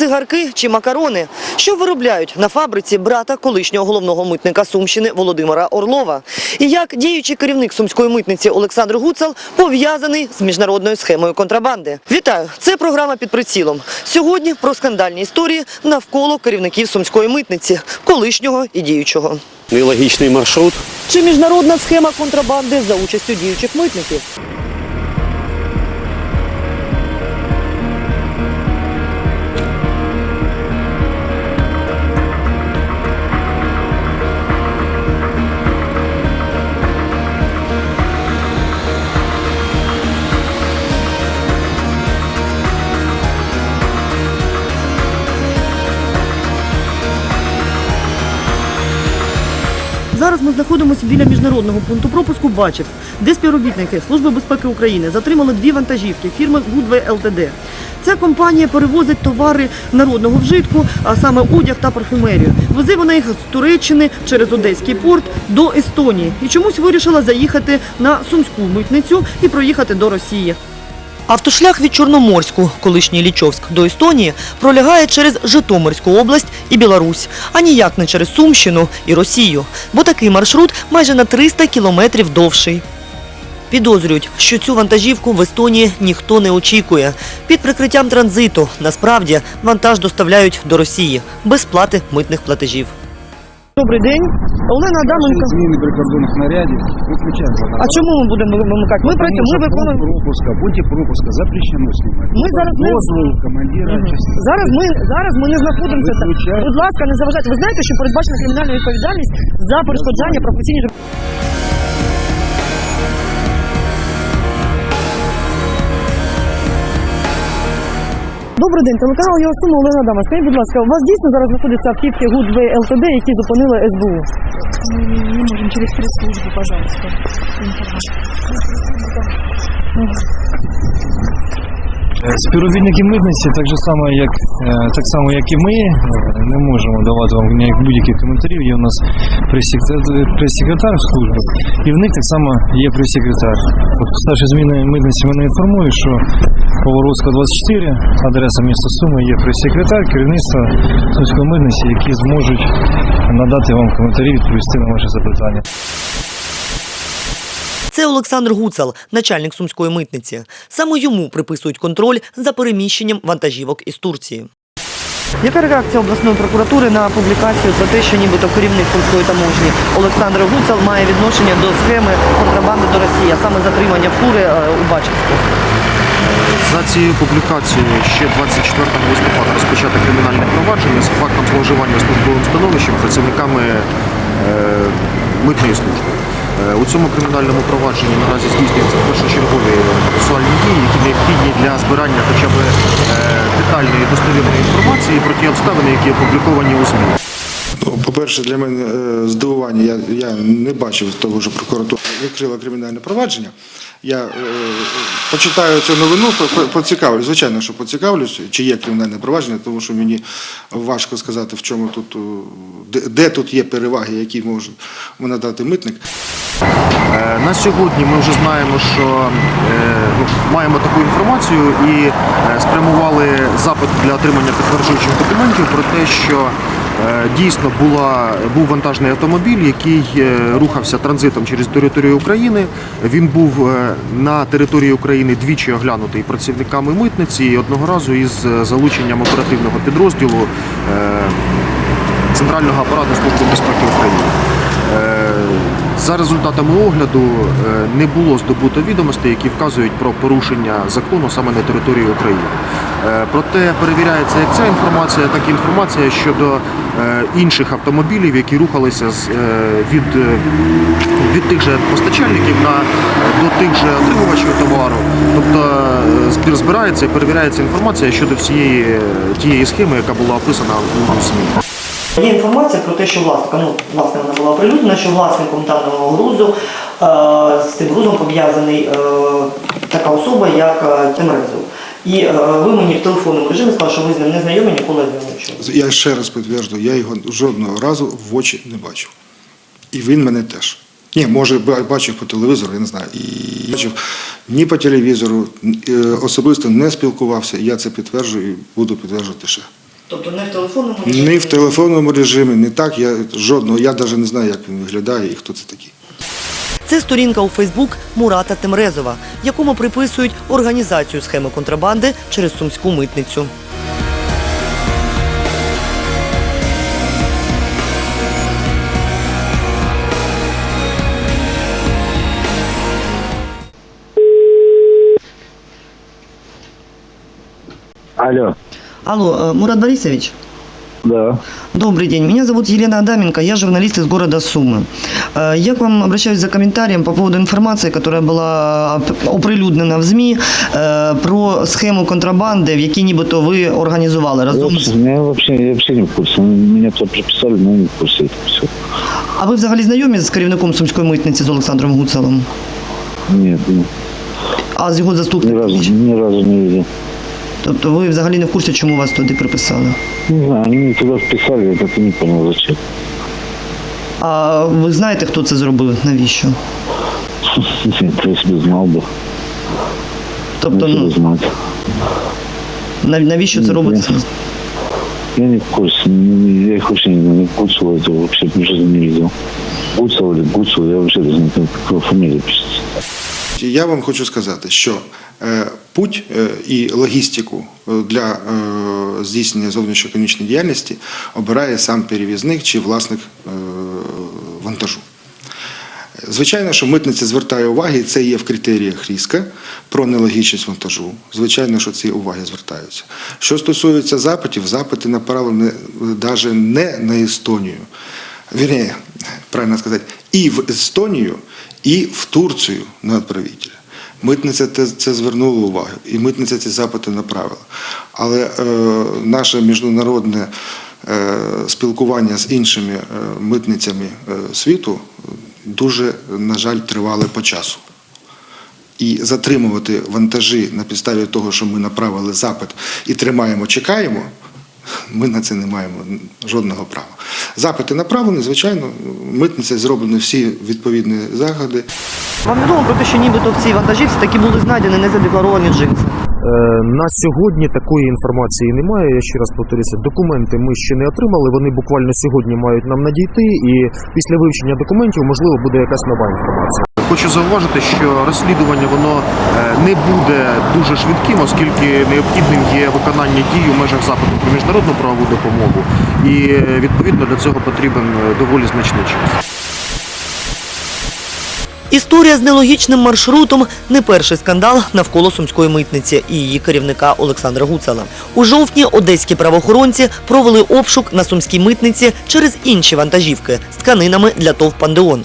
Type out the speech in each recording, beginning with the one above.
Цигарки чи макарони, що виробляють на фабриці брата колишнього головного митника Сумщини Володимира Орлова. І як діючий керівник сумської митниці Олександр Гуцал пов'язаний з міжнародною схемою контрабанди. Вітаю! Це програма під прицілом. Сьогодні про скандальні історії навколо керівників сумської митниці, колишнього і діючого. Нелогічний маршрут. Чи міжнародна схема контрабанди за участю діючих митників? Ми знаходимося біля міжнародного пункту пропуску Бачів, де співробітники Служби безпеки України затримали дві вантажівки фірми Гудвей ЛТД. Ця компанія перевозить товари народного вжитку, а саме одяг та парфюмерію. Везе вона їх з Туреччини через Одеський порт до Естонії і чомусь вирішила заїхати на сумську митницю і проїхати до Росії. Автошлях від Чорноморську, колишній Лічовськ, до Естонії пролягає через Житомирську область і Білорусь, а ніяк не через Сумщину і Росію, бо такий маршрут майже на 300 кілометрів довший. Підозрюють, що цю вантажівку в Естонії ніхто не очікує. Під прикриттям транзиту насправді вантаж доставляють до Росії без сплати митних платежів. Добрий день, Олена Адаменко. Зміни прикордонних нарядів виключаємо. А чому ми будемо вимикати? Ми працюємо, ми виконуємо. пропуска, будь пропуска запрещено знімати. Ми зараз не- дозволу командира. Зараз ми зараз ми не знаходимося. там. Будь ласка, не заважайте. Ви знаєте, що передбачена кримінальна відповідальність за перешкоджання професійній Добрий день, телеканал «Його Олена Дама. Скажіть, будь ласка, у вас дійсно зараз знаходяться автівки Гудвей ЛТД, які зупинили СБУ? Мы не можем через пресс-службу, пожалуйста. Е, Співробітники митниці, так само, як е, так само, як і ми, е, не можемо давати вам будь-яких коментарів. Є у нас прес-секретар служби, і в них так само є прес-секретар. От старші зміни митниці мене інформують, що Поворозька 24, адреса міста Суми, є прес-секретар, керівництво Сумської митниці, які зможуть надати вам коментарі, відповісти на ваші запитання. Це Олександр Гуцал, начальник сумської митниці. Саме йому приписують контроль за переміщенням вантажівок із Турції. Яка реакція обласної прокуратури на публікацію про те, що нібито керівник сумської таможні Олександр Гуцал має відношення до схеми контрабанди до Росії, а саме затримання фури е, у Бачівську? За цією публікацією ще 24 листопада розпочато кримінальне провадження з фактом зловживання службовим становищем працівниками е, митної служби. Е, У цьому кримінальному провадженні наразі здійснюються першочергові процесуальні дії, які необхідні для збирання хоча б е, детальної достовірної інформації про ті обставини, які опубліковані у ЗМІ. По-перше, для мене е, здивування, я, я не бачив того, що прокуратура відкрила кримінальне провадження. Я е, почитаю цю новину, по- по- поцікавлюсь, звичайно, що поцікавлюсь, чи є кримінальне провадження, тому що мені важко сказати, в чому тут, е, де, де тут є переваги, які може надати митник. Е, На сьогодні ми вже знаємо, що е, ну, маємо таку інформацію і спрямували запит для отримання підтверджуючих документів про те, що дійсно була, був вантажний автомобіль, який е, рухався транзитом через територію України. Він був е, на території України двічі оглянутий працівниками митниці і одного разу із е, залученням оперативного підрозділу е, Центрального апарату Служби безпеки України. За результатами огляду е, не було здобуто відомостей, які вказують про порушення закону саме на території України. Е, Проте перевіряється як ця інформація, так і інформація щодо е, інших автомобілів, які рухалися від, від тих же постачальників на, до тих же отримувачів товару. Тобто збирається і перевіряється інформація щодо всієї тієї схеми, яка була описана у ЗМІ. Є інформація про те, що власником, ну, власне, вона була оприлюднена, що власником даного грузу е, з цим грузом пов'язаний е, така особа, як е, Темрезов. І ви мені в телефонному режимі сказали, що ви з ним не знайомі, ніколи з не чули. Я ще раз підтверджую, я його жодного разу в очі не бачив. І він мене теж. Ні, може, бачив по телевізору, я не знаю. І бачив ні по телевізору, особисто не спілкувався. Я це підтверджую і буду підтверджувати ще. Тобто не в телефонному Не в телефонному режимі, не так. Я жодного. Я навіть не знаю, як він виглядає і хто це такий. Це сторінка у Фейсбук Мурата Темрезова, якому приписують організацію схеми контрабанди через сумську митницю. Алло, Алло, Мурат Борисович. да. Добрый день. Меня зовут Елена Адаменко, я журналист из города Сумы. Э, Я к вам обращаюсь за комментарием по поводу информации, которая была оп- оприлюднена в ЗМІ э, про схему контрабанди, в якій нібито ви організували Я разом вообще, з... я вообще, я вообще не в курсе. Меня туда приписали, но я не в курсе этого все. А ви взагалі знайомі з керівником Сумської митниці з Олександром Гуцелом? Нет, ну, А з його ни заступником? разу, ни разу не видел. Тобто ви взагалі не в курсі, чому вас туди приписали? Не знаю, они меня туда вписали, я так и не понял, зачем. А ви знаєте, хто це зробив? Навіщо? Я себе знал бы. Тобто, ну, знать. нав- навіщо це робиться? Я не в курсе, не- я их вообще не знаю, ни Гуцева этого вообще в жизни не видел. Гуцева или я вообще не знаю, как его фамилия пишется. Я вам хочу сказати, що е, путь е, і логістику е, для здійснення зовнішньоекономічної діяльності обирає сам перевізник чи власник вантажу. Звичайно, що митниця звертає уваги, і це є в критеріях різка про нелогічність вантажу. Звичайно, що ці уваги звертаються. Що стосується запитів, запити направлені навіть не на Естонію, вірніше, правильно сказати, і в Естонію, і в Турцію на відправителя. Митниця це, це звернула увагу, і митниця ці запити направила. Але е, наше міжнародне е, спілкування з іншими е, митницями е, світу дуже, на жаль, тривале по часу. І затримувати вантажі на підставі того, що ми направили запит і тримаємо, чекаємо, ми на це не маємо жодного права. Запити направлені, звичайно, митниця зроблені всі відповідні заходи. Вам відомо про те, що нібито в цій вантажівці такі були знайдені незадекларовані джинси. Е, На сьогодні такої інформації немає. Я ще раз повторюся, документи ми ще не отримали. Вони буквально сьогодні мають нам надійти, і після вивчення документів можливо буде якась нова інформація. Хочу зауважити, що розслідування воно е, не буде дуже швидким, оскільки необхідним є виконання дій у межах запиту про міжнародну правову допомогу, і е, відповідно для цього потрібен е, доволі значний час. Історія з нелогічним маршрутом не перший скандал навколо сумської митниці і її керівника Олександра Гуцела. У жовтні одеські правоохоронці провели обшук на сумській митниці через інші вантажівки з тканинами для ТОВ Пандеон.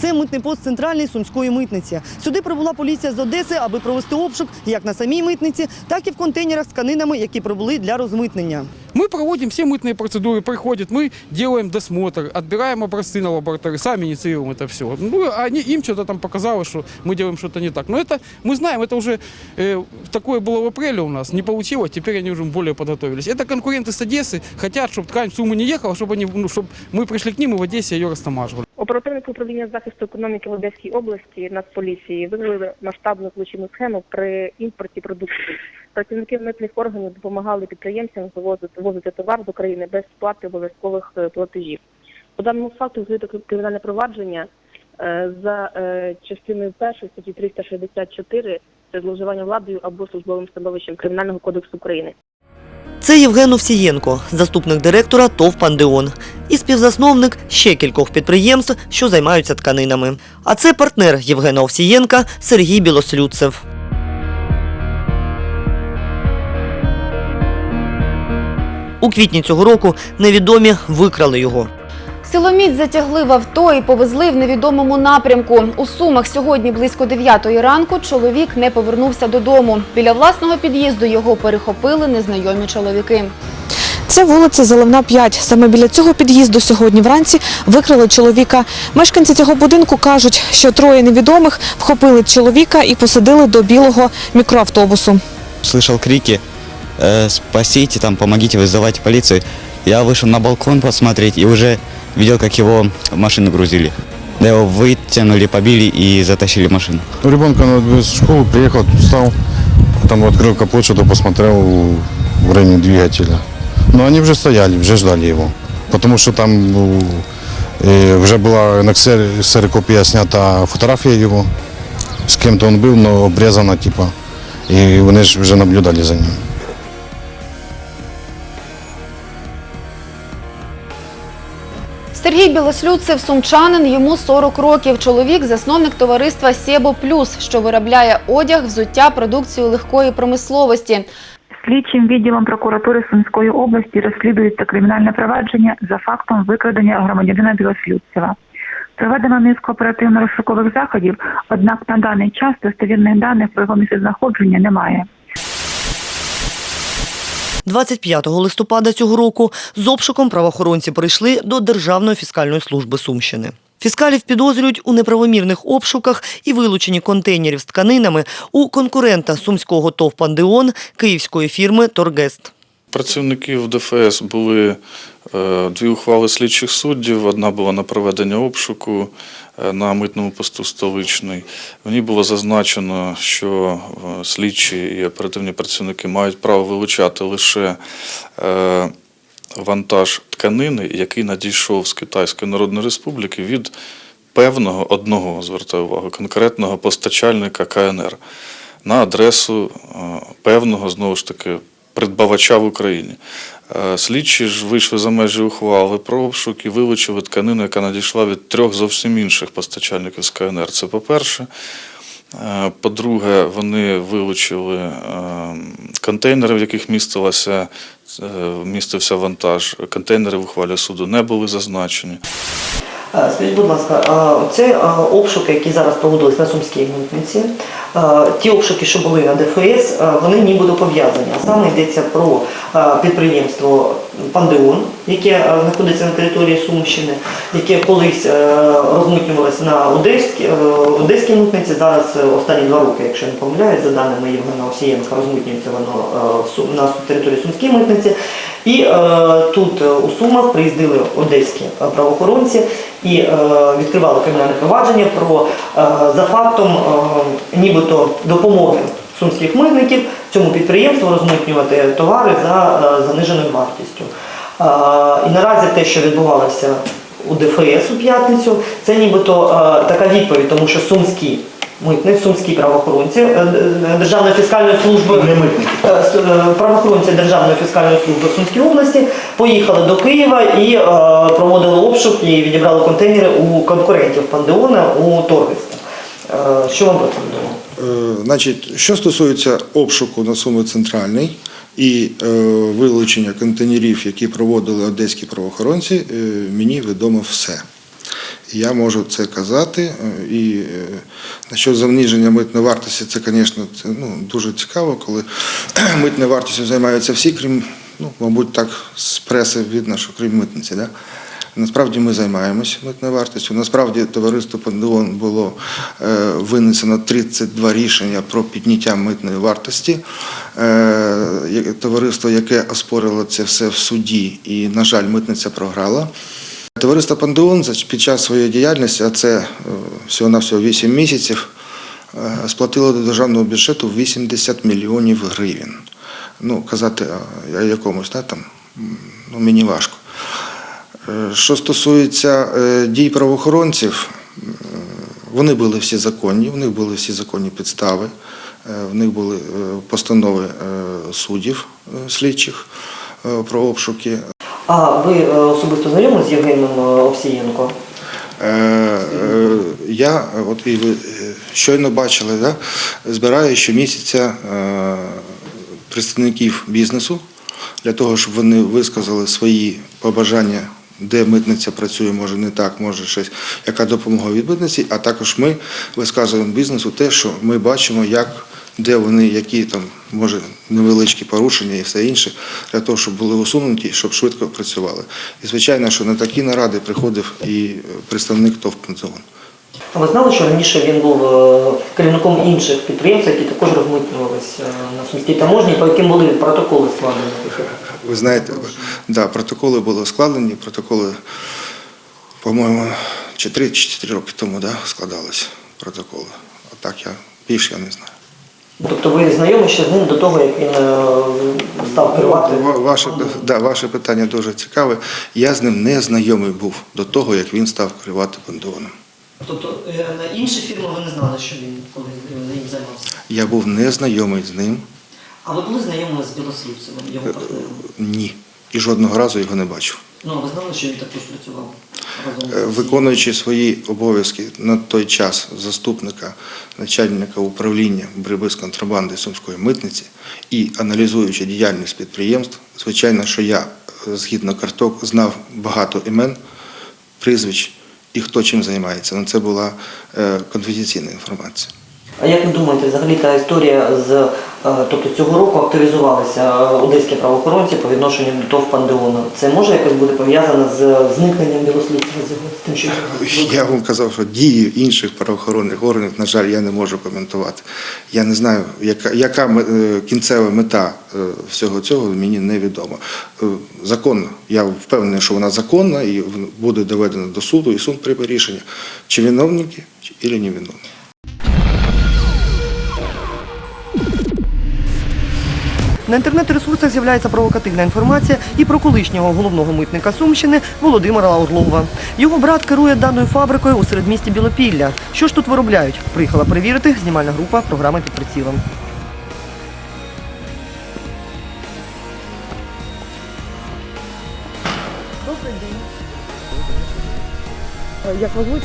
Це митний пост центральної сумської митниці. Сюди прибула поліція з Одеси, аби провести обшук як на самій митниці, так і в контейнерах з тканинами, які прибули для розмитнення. Мы проводим все мытные процедуры, приходят, мы делаем досмотр, отбираем образцы на лаборатории, сами инициируем это все. Ну, они, им что-то там показалось, что мы делаем что-то не так. Но это, мы знаем, это уже э, такое было в апреле у нас, не получилось, теперь они уже более подготовились. Это конкуренты с Одессы, хотят, чтобы ткань в Сумму не ехала, чтобы, они, ну, чтобы мы пришли к ним и в Одессе ее растамаживали. Оперативники управління захисту економіки в Одеській області Нацполіції викрили масштабну злочинну схему при імпорті продукції. Працівники митних органів допомагали підприємцям вивозити товар до країни без сплати обов'язкових е, платежів. По даному факту відкрито кримінальне провадження е, за е, частиною першої статті 364 це зловживання владою або службовим становищем Кримінального кодексу України. Це Євген Овсієнко, заступник директора ТОВ Пандеон і співзасновник ще кількох підприємств, що займаються тканинами. А це партнер Євгена Овсієнка Сергій Білослюдцев. У квітні цього року невідомі викрали його. Силоміць затягли в авто і повезли в невідомому напрямку. У Сумах сьогодні близько 9 ранку чоловік не повернувся додому. Біля власного під'їзду його перехопили незнайомі чоловіки. Це вулиця Заливна 5. Саме біля цього під'їзду сьогодні вранці викрили чоловіка. Мешканці цього будинку кажуть, що троє невідомих вхопили чоловіка і посадили до білого мікроавтобусу. слышал крики э, «спасите, там, помогите, вызывайте полицию». Я вышел на балкон посмотреть и уже видел, как его машину грузили. Да его вытянули, побили и затащили машину. У ребенка надо в школу приехал, встал, там открыл капот, что-то посмотрел в районе двигателя. Но они уже стояли, уже ждали его. Потому что там ну, э, уже была на ксер- ксерокопия снята фотография его. С кем-то он был, но обрезана типа. И вони ж вже наблюдали за ним. Сергій Білослюдцев сумчанин, йому 40 років. Чоловік засновник товариства Сєбо Плюс, що виробляє одяг, взуття, продукцію легкої промисловості. Слідчим відділом прокуратури Сумської області розслідується кримінальне провадження за фактом викрадення громадянина Білослюдцева. Проведено низку оперативно-розшукових заходів, однак на даний час достовірних даних про його місцезнаходження немає. 25 листопада цього року з обшуком правоохоронці прийшли до Державної фіскальної служби Сумщини. Фіскалів підозрюють у неправомірних обшуках і вилученні контейнерів з тканинами у конкурента сумського ТОВ «Пандеон» київської фірми «Торгест». Працівників ДФС були е, дві ухвали слідчих суддів. Одна була на проведення обшуку е, на митному посту столичний. В ній було зазначено, що е, слідчі і оперативні працівники мають право вилучати лише вантаж тканини, який надійшов з Китайської Народної Республіки від певного одного, звертаю увагу, конкретного постачальника КНР на адресу певного знову ж таки придбавача в Україні. Е, Слідчі ж вийшли за межі ухвали про обшук і вилучили тканину, яка надійшла від трьох зовсім інших постачальників з КНР. Це по-перше. Е, По-друге, вони вилучили е, контейнери, в яких містилася, містився вантаж. Контейнери в ухвалі суду не були зазначені. Скажіть, будь ласка, це обшуки, які зараз проводились на Сумській митниці, ті обшуки, що були на ДФС, е, вони нібито пов'язані. Саме йдеться про е, підприємство Пандеон, яке е, знаходиться на території Сумщини, яке колись е, розмитнювалося на Одеській, е, Одеській митниці. Зараз е, останні два роки, якщо не помиляюсь, за даними Євгена Овсієнка, розмитнюється воно е, на території Сумської митниці. І е, тут е, у Сумах приїздили одеські е, правоохоронці і е, відкривали кримінальне провадження про е, за фактом е, нібито допомоги сумських митників цьому підприємству розмитнювати товари за е, заниженою вартістю. Е, і наразі те, що відбувалося у ДФС у п'ятницю, це нібито е, така відповідь, тому що сумські митник, сумські правоохоронці е, е, Державної фіскальної служби Е, с- е, правоохоронці Державної фіскальної служби Сумської області поїхали до Києва і е, проводили обшук і відібрали контейнери у конкурентів Пандеона у Торгеста. Е, що вам про це відомо? Значить, що стосується обшуку на Суми Центральний і е, вилучення контейнерів, які проводили одеські правоохоронці, е, мені відомо все. Я можу це казати. е, І е, насчет заниження митної вартості, це, звісно, ну, дуже цікаво, коли митною вартістю займаються всі, крім, ну, мабуть, так з преси видно, що крім митниці. Да? Насправді ми займаємося митною вартістю. Насправді товариство Пандеон було е, винесено 32 рішення про підняття митної вартості. Товариство, яке оспорило це все в суді, і, на жаль, митниця програла. Товариство Пандеон під час своєї діяльності, а це е, всього-навсього 8 місяців, е, сплатило до державного бюджету 80 мільйонів гривень. Ну, казати о якомусь, да, там, ну, мені важко. Е, Що стосується е, дій правоохоронців, вони були всі законні, в них були всі законні підстави, в них були постанови суддів слідчих про обшуки. А ви е, особисто знайомі з Євгеном е, Овсієнко? Е, е, Я, от і ви е, щойно бачили, да, збираю щомісяця е, представників бізнесу для того, щоб вони висказали свої побажання, де митниця працює, може не так, може щось, яка допомога від митниці, а також ми висказуємо бізнесу те, що ми бачимо, як. Де вони, які там може невеличкі порушення і все інше, для того, щоб були усунуті, щоб швидко працювали. І звичайно, що на такі наради приходив і е, представник ТОВ. А ви знали, що раніше він був е, керівником інших підприємств, які також розмитнювалися на Сумській таможні, по яким були протоколи складені? Ви знаєте, да, протоколи були складені, протоколи, по-моєму, чи три, чи чотири роки тому да, складалися протоколи. А так я більше я не знаю. Тобто ви знайомі ще з ним до того, як він е, став керувати? Ваше, да, ваше питання дуже цікаве. Я з ним не знайомий був до того, як він став керувати пандоном. Тобто на інші фірми ви не знали, що він коли ним займався? Я був не знайомий з ним, А ви були знайомі з Білослівцевим, його партнером? ні. І жодного разу його не бачив. Ну, а ви знали, що він також працював Е, Виконуючи свої обов'язки на той час заступника начальника управління боротьби з контрабандою Сумської митниці і аналізуючи діяльність підприємств, звичайно, що я е, згідно карток знав багато імен, прізвищ і хто чим займається. Ну, це була е, конфіденційна інформація. А як ви думаєте, взагалі та історія з е, тобто цього року активізувалися е, одеські правоохоронці по відношенню до ТОВ Пандеону? Це може якось бути пов'язано з зникненням Білослівцева з тим, що Я вам казав, що дії інших правоохоронних органів, на жаль, я не можу коментувати. Я не знаю, яка, яка е, кінцева мета е, всього цього, мені невідомо. Е, Законно, я впевнений, що вона законна і буде доведена до суду, і суд прийме рішення, чи виновники, чи не виновники. На інтернет-ресурсах з'являється провокативна інформація і про колишнього головного митника Сумщини Володимира Орлова. Його брат керує даною фабрикою у середмісті Білопілля. Що ж тут виробляють? Приїхала перевірити знімальна група програми під прицілом. Добрий день. Як вас звуть?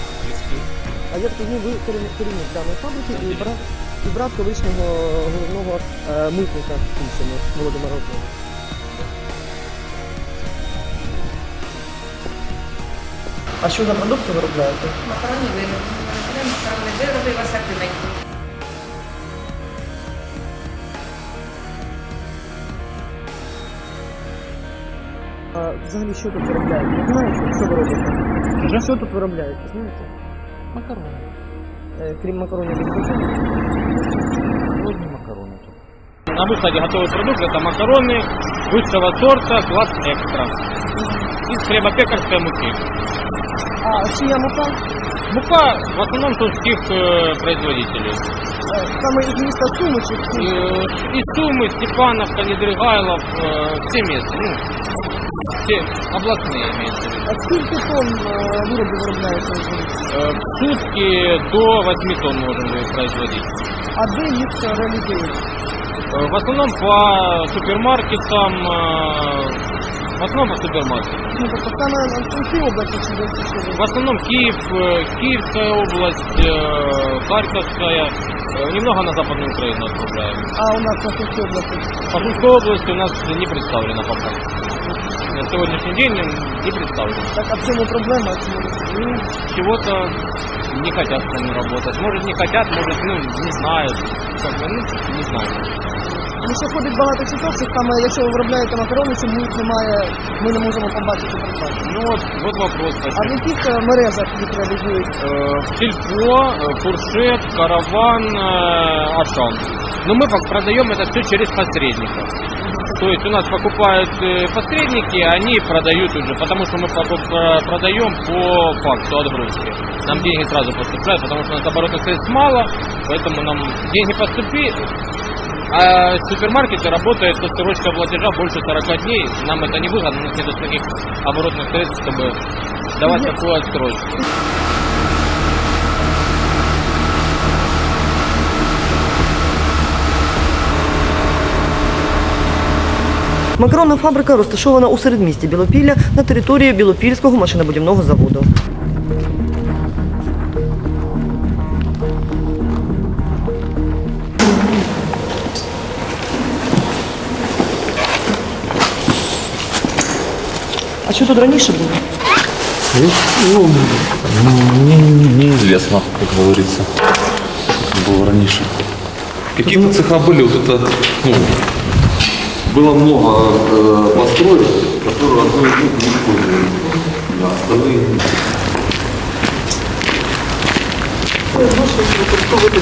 А я тоді ви керівник даної фабрики і брат, і брат колишнього головного е, митника Сумщини Володимира Орлова. А що за продукти виробляєте? Макаронні вироби. Макаронні вироби в асортименті. А взагалі що тут виробляють? Ви знаєте, що ви робите? Що тут виробляють? Ви знаєте? Макарони. Е, крім макаронів, ви знаєте? Одні макарони тут. На выходе готовый продукт это макароны высшего сорта, класс экстра. Из хлебопекарской муки. А чия мука? Мука в основном сумских э, производителей. Е, Саме із міста Суми чи з Сум? Э, из Сумы, Степановка, Недрыгайлов, э, все местные, ну, все областные имеется в виду. А скільки тонн е, виробів виробляєте? Э, в сутки до 8 тонн можем производить. А де їх е, реалізують? Э, В основном по супермаркетам, э, в основном по супермаркетам. Ну, тобто саме в Сумській області чи десь ще В основном Киев, э, Киевская область, э, Харьковская, э, немного на Западную Украину отправляем. А у нас на Сумській області? По Сумской области у нас не представлено пока. На сегодняшний день не представлено. Так, а в чому проблема? Чому? Ну, чего-то не хотят с нами работать. Может не хотят, может, ну, не знают. Как бы, ну, не знаю. Тому що ходить багато чуток, що саме якщо ви виробляєте макарони, чому їх немає, ми не можемо побачити придбати. Ну вот, вот вопрос. А в спасибо. яких е, мережах їх реалізують? Э, Сельпо, э, Фуршет, Караван, э, Ашан. Но мы пок- продаем это все через посредников. То есть у нас покупают э, посредники, а они продают уже, потому что мы э, продаем по факту отгрузки. Нам деньги сразу поступают, потому что у нас оборотных средств мало, поэтому нам деньги поступи. А супермаркеты работают с отсрочкой платежа больше 40 дней. Нам это не выгодно, у нас нет таких оборотных средств, чтобы давать такую отсрочку. Макаронна фабрика розташована у середмісті Білопілля на території Білопільського машинобудівного заводу. А що тут раніше було? Ну, не, неизвестно, как говорится, как было раньше. Какие-то цеха были, вот это, ну, было много э, построек, которые одной из них не использовали. Да, остальные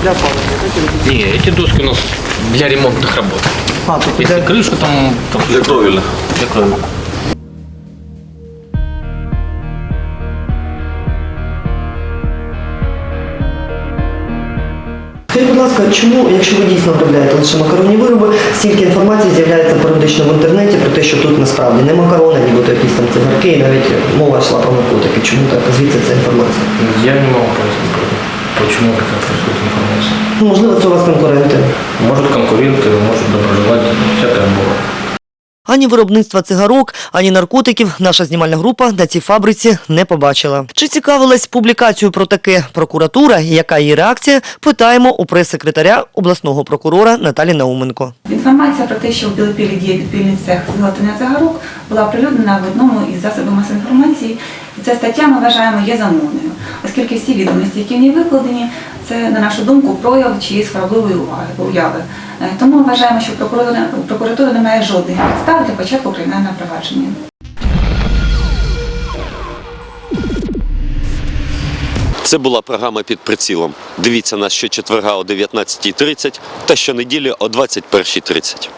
для розумію? Не, эти доски у нас для ремонтных работ. А, Если крышу там, там для кровельных. для крови. Скажіть, будь ласка, чому, якщо ви дійсно виробляєте лише макаронні вироби, стільки інформації з'являється періодично в інтернеті про те, що тут насправді не макарони, нібито якісь там цигарки, і навіть мова йшла про наркотики. Чому так? Звідси ця інформація? Я не можу пояснити, чому така происходит інформація. Ну, можливо, це у вас конкуренти. Можуть конкуренти, можуть доброжелатели, всяке бывает. Ані виробництва цигарок, ані наркотиків наша знімальна група на цій фабриці не побачила. Чи цікавилась публікацію про таке прокуратура і яка її реакція? Питаємо у прес-секретаря обласного прокурора Наталі Науменко. Інформація про те, що в Білопілі діє підпільний цех зготовлення цигарок, була оприлюднена в одному із засобів масової інформації. Ця стаття ми вважаємо є замовною, оскільки всі відомості, які в ній викладені, це, на нашу думку, прояв чиїсь хворобливої уваги, уяви. Е, Тому вважаємо, що прокуратура не має жодних підстав для початку кримінального провадження. Це була програма під прицілом. Дивіться нас щочетверга о 19.30 та щонеділі о 21.30.